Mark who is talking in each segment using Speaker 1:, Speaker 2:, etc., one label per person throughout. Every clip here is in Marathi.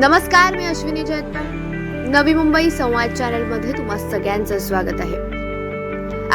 Speaker 1: नमस्कार मी अश्विनी जयतपाळ नवी मुंबई संवाद चॅनलमध्ये तुम्हा सगळ्यांचं स्वागत आहे.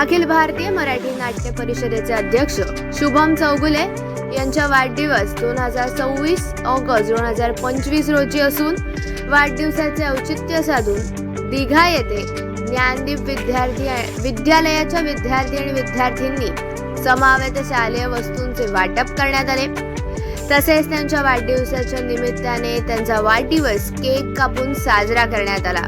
Speaker 1: अखिल भारतीय मराठी नाट्य परिषदेचे अध्यक्ष शुभम चौगुले यांचा वाढदिवस दोन हजार सव्वीस ऑगस्ट दोन हजार पंचवीस रोजी असून वाढदिवसाचे औचित्य साधून दिघा येथे ज्ञानदीप विद्यार्थी विद्यालयाच्या विद्यार्थी आणि विद्यार्थ्यांनी समावेत शालेय वस्तूंचे वाटप करण्यात आले. तसेच त्यांच्या वाढदिवसाच्या निमित्ताने त्यांचा वाढदिवस केक कापून साजरा करण्यात आला.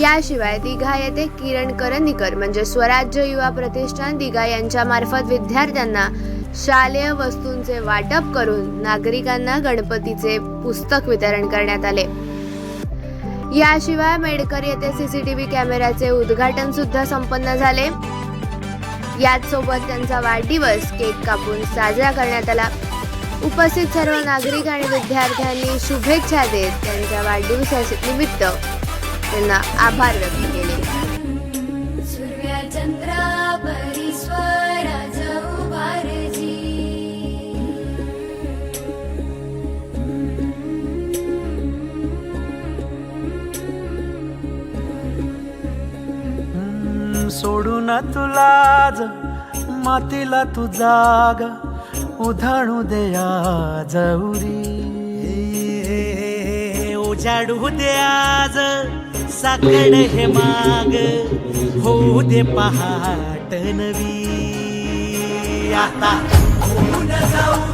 Speaker 1: याशिवाय दिघा येथे किरण करंदीकर म्हणजे स्वराज्य युवा प्रतिष्ठान दिघा यांच्या मार्फत विद्यार्थ्यांना शालेय वस्तूंचे वाटप करून नागरिकांना गणपतीचे पुस्तक वितरण करण्यात आले. याशिवाय मेडकर येथे सीसीटीव्ही कॅमेऱ्याचे उद्घाटन सुद्धा संपन्न झाले. याच सोबत त्यांचा वाढदिवस केक कापून साजरा करण्यात आला. उपस्थित सर्व नागरिक आणि विद्यार्थ्यांनी शुभेच्छा देत त्यांच्या वाढदिवसानिमित्त त्यांना आभार व्यक्त केले.
Speaker 2: सूर्यचंद्रा परिस्वराज उभारजी.
Speaker 3: हम्म, सोडून तुलाज मातीला तू जाग. उधाणू दया जौरी उजाडू दे आज साकड हे माग होऊ दे पहाट नवी. आता जाऊ.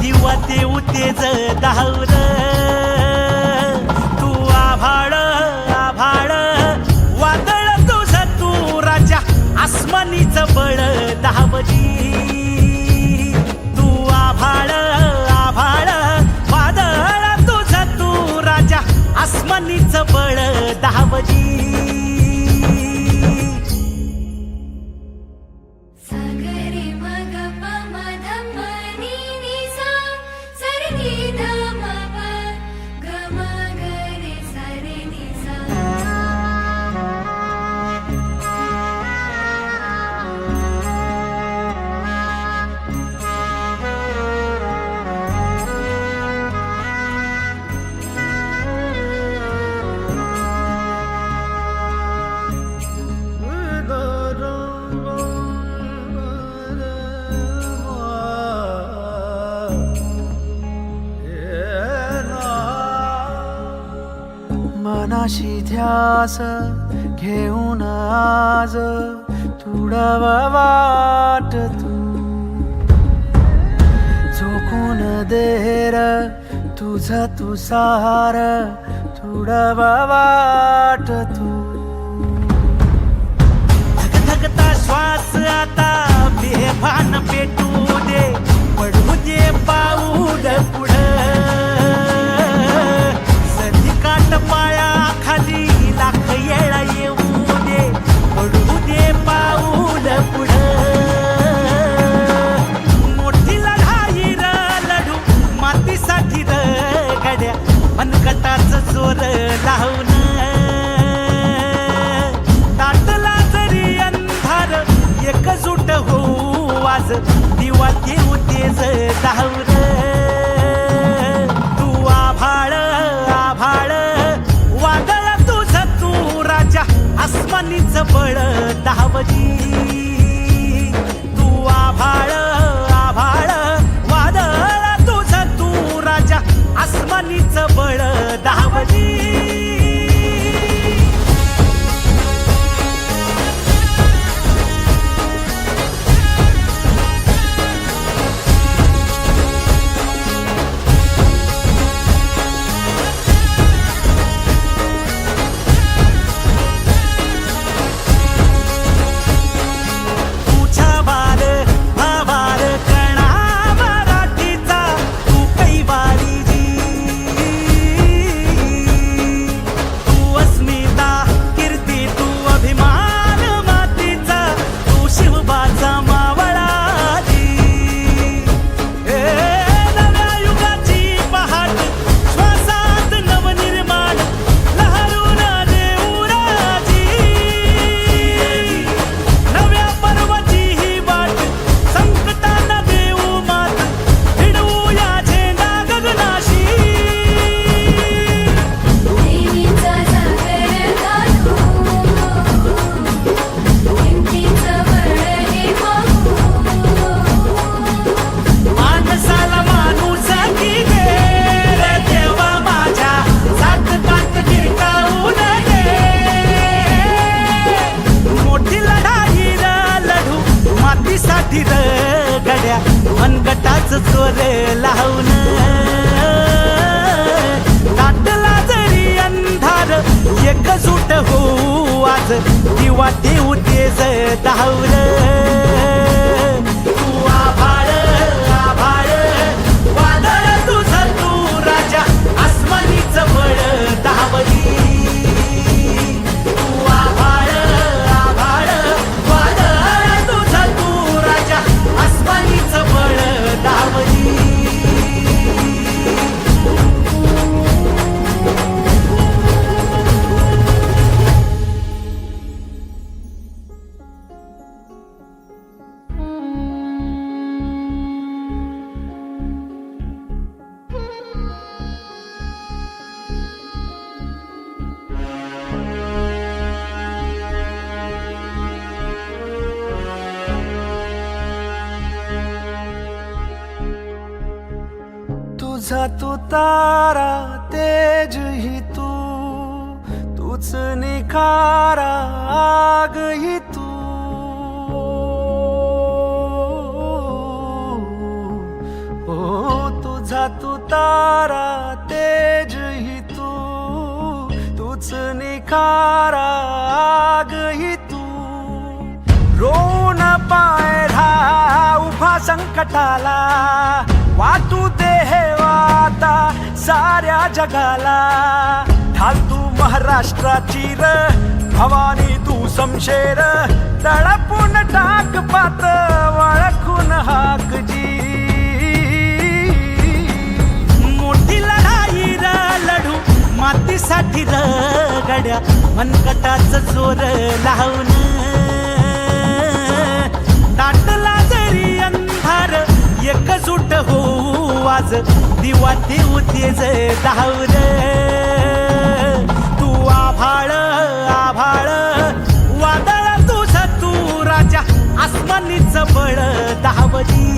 Speaker 3: दिवा देऊ तेज धावर तू आभाळ आभाळ. वादळ तुझ तू राजा आसमानीच बळ दावजी श्वास घेऊन आज तुडव वाट तू. झोकून देर तुझ तुसार तुडव वाट तू. धगधगता श्वास आता बेभान पेटू दे. पडू दे पाऊल पुढं. सधी काट पाया आसमानीच वाटे उतेज धावलं तू तारा तेज ही तू तूच निखारा आग ही तू. ओ तुझा तू तारा तेज ही तू तूच निखारा आग ही तू. रोन पायरा उभा संकटाला वाटू दे हे आता साऱ्या जगाला. ढाल तू महाराष्ट्राची र भवानी तू समशेर. तळपून टाक पात वळखून हाक जी. मोठी लढाई र लढू मातीसाठी र गड्या मनकटाच जोर लावून दाटला जरी अंधार एकजूट हो आज दिवा देऊ तेज धावल. तू आभाळ आभाळ. वादळ तुझ तू राजा आसमानीच बळ धावली.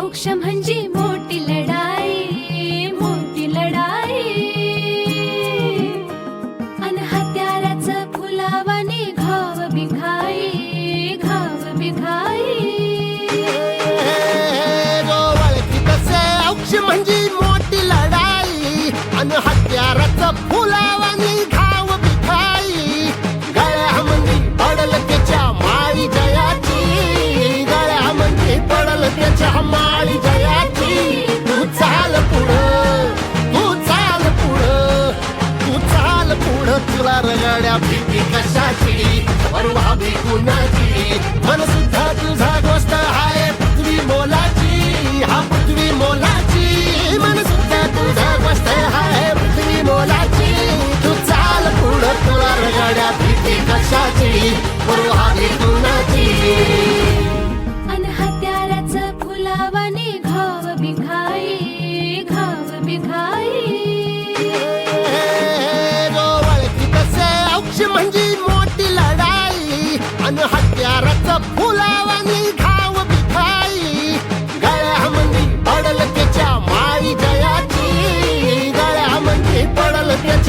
Speaker 2: मोक्ष म्हणजे मोठ
Speaker 4: भीती कशाची परवा भी कुणाची मन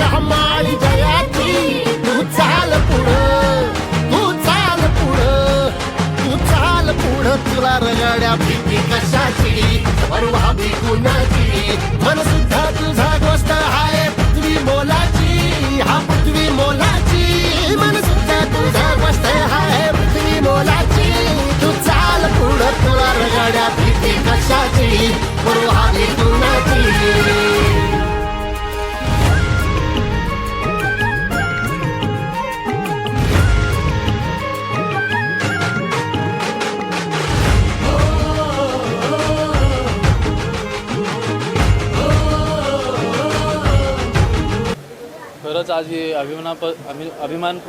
Speaker 4: पडल माळी जयाची तू चाल पुढं तू चाल पुढं तू चाल पुढं. तुला रगड्या भीती कशाची परवा भी कुणाची? मन सुद्धा तुझा गोष्ट आहे पृथ्वी मोलाची हा पृथ्वी मोलाची. मन सुद्धा तुझा गोष्ट आहे पृथ्वी मोलाची. तू चाल पुढं तुला रगड्या
Speaker 5: अभिमानाप अभि अभिमान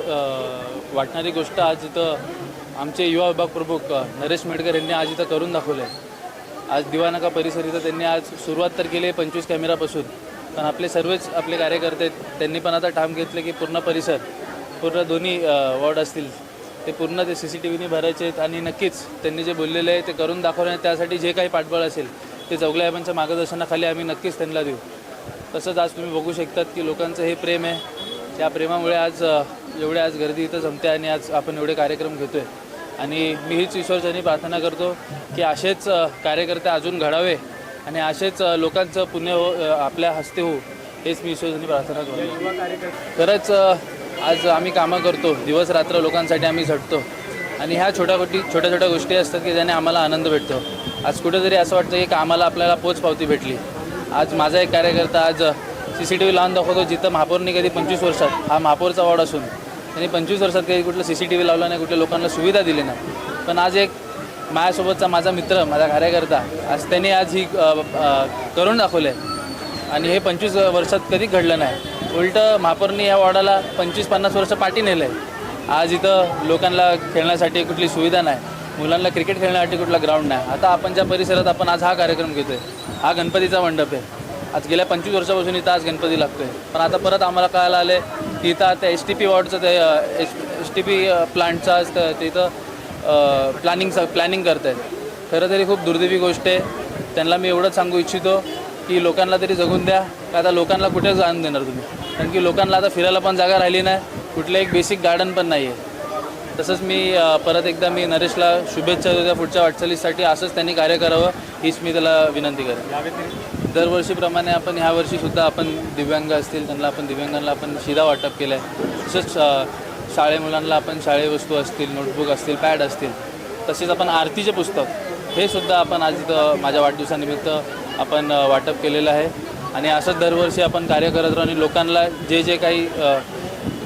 Speaker 5: वाटणारी गोष्ट आज इथं आमचे युवा विभाग प्रमुख नरेश मेडकर यांनी आज इथं करून दाखवलं आहे आज दिवानाका परिसर इथं त्यांनी आज सुरुवात तर केली आहे पंचवीस कॅमेरापासून पण आपले सर्वच आपले कार्यकर्ते आहेत, त्यांनी पण आता ठाम घेतले की पूर्ण परिसर पूर्ण दोन्ही वॉर्ड असतील ते पूर्ण ते सी सी टी व्हीने भरायचे आहेत आणि नक्कीच त्यांनी जे बोललेलं आहे ते करून दाखवलं आहे त्यासाठी जे काही पाठबळ असेल ते चौगल्या साहेबांच्या मार्गदर्शनाखाली आम्ही नक्कीच त्यांना देऊ. तसंच आज तुम्ही बघू शकतात की लोकांचं हे प्रेम आहे त्या प्रेमामुळे आज एवढे आज गर्दी इथं जमते आणि आज आपण एवढे कार्यक्रम घेतो आहे आणि मी हीच ईश्वरचरणी प्रार्थना करतो की असेच कार्यकर्ते अजून घडावे आणि असेच लोकांचं पुण्य हो आपल्या हस्ते हो हेच मी ईश्वरचरणी प्रार्थना करतो. खरंच आज आम्ही कामं करतो दिवस रात्र लोकांसाठी आम्ही झटतो. आणि ह्या छोट्या गोष्टी छोट्या छोट्या गोष्टी असतात की ज्याने आम्हाला आनंद भेटतो. आज कुठेतरी असं वाटतं की कामाला आपल्याला पोचपावती भेटली. आज माझा एक कार्यकर्ता आज सी सी टी व्ही लावून दाखवतो जिथं महापौरने कधी पंचवीस वर्षात हा महापौरचा वॉर्ड असून त्यांनी पंचवीस वर्षात कधी कुठलं सी सी टी व्ही लावला नाही कुठल्या लोकांना सुविधा दिली नाही. पण आज एक माझ्यासोबतचा माझा मित्र माझा कार्यकर्ता आज त्यांनी आज ही करून दाखवलं आहे आणि हे पंचवीस वर्षात कधी घडलं नाही. उलटं महापौरने या वॉर्डाला पंचवीस पन्नास वर्ष पाठी नेलं आहे आज इथं लोकांना खेळण्यासाठी कुठली सुविधा नाही. मुलांना क्रिकेट खेळण्यासाठी कुठला ग्राउंड नाही. आता आपण ज्या परिसरात आपण आज हा कार्यक्रम घेतो आहे हा गणपतीचा मंडप आहे. आज गेल्या पंचवीस वर्षापासून इथं आज गणपती लागतोय. पण आता परत आम्हाला कळायला आलं आहे की इथं आता एस टी पी वॉर्डचं ते एस एस टी पी प्लांटचं आज तिथं प्लॅनिंग प्लॅनिंगचं प्लॅनिंग करत आहेत खरं तरी खूप दुर्दैवी गोष्ट आहे. त्यांना मी एवढंच सांगू इच्छितो की लोकांना तरी जगून द्या. का आता लोकांना कुठे जाणून देणार तुम्ही? कारण की लोकांना आता फिरायला पण जागा राहिली नाही. कुठलं एक बेसिक गार्डन पण नाही आहे तसंच मी परत एकदा मी नरेशला शुभेच्छा देतो त्या पुढच्या वाटचालीसाठी. असंच त्यांनी कार्य करावं हीच मी त्याला विनंती करेन. दरवर्षीप्रमाणे आपण ह्यावर्षीसुद्धा आपण दिव्यांग असतील त्यांना आपण दिव्यांगांना आपण शिधा वाटप केलं आहे तसंच शाळे मुलांना आपण शाळे वस्तू असतील नोटबुक असतील पॅड असतील तसेच आपण आरतीचे पुस्तक हे सुद्धा आपण आज इथं माझ्या वाढदिवसानिमित्त आपण वाटप केलेलं आहे. आणि असंच दरवर्षी आपण कार्य करत राहू आणि लोकांना जे जे काही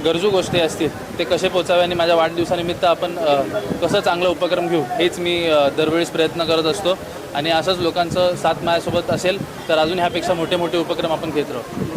Speaker 5: गरजू गोष्टी असतील ते कसे पोचावे आणि माझ्या वाढदिवसानिमित्त आपण कसं चांगलं उपक्रम घेऊ हेच मी अ, दरवेळेस प्रयत्न करत असतो. आणि असंच लोकांचं साथ माझ्यासोबत असेल तर अजून ह्यापेक्षा मोठे मोठे उपक्रम आपण घेत राहू.